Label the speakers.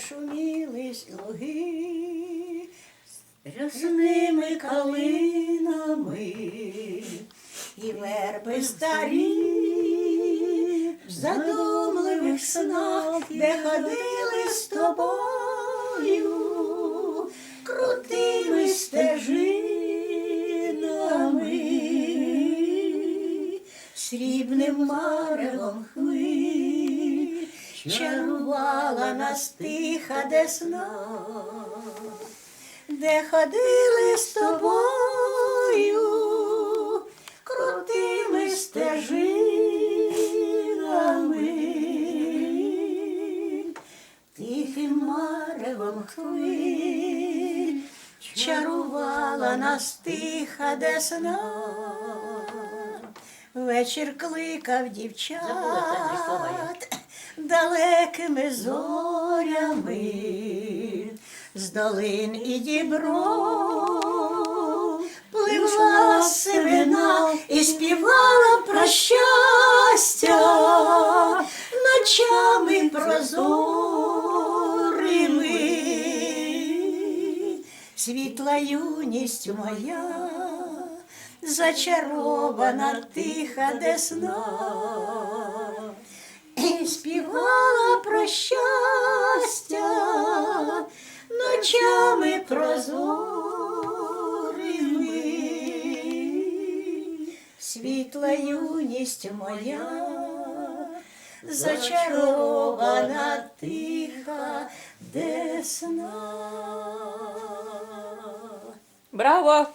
Speaker 1: зашумілись луги рясними калинами. І верби старі в задумливих снах, де ходили з тобою крутими стежинами, срібним маревом хвиль чарувала нас тиха десна, де ходили з тобою крутими стежинами, тихим маревом хвиль чарувала нас тиха десна. Вечір кликав дівчат далекими зорями, з долин і дібров пливла сивина і співала про щастя ночами прозорими. Світла юність моя, зачарована тиха десна, ночами прозорими. Світла юність моя, зачарована тиха десна.
Speaker 2: Браво!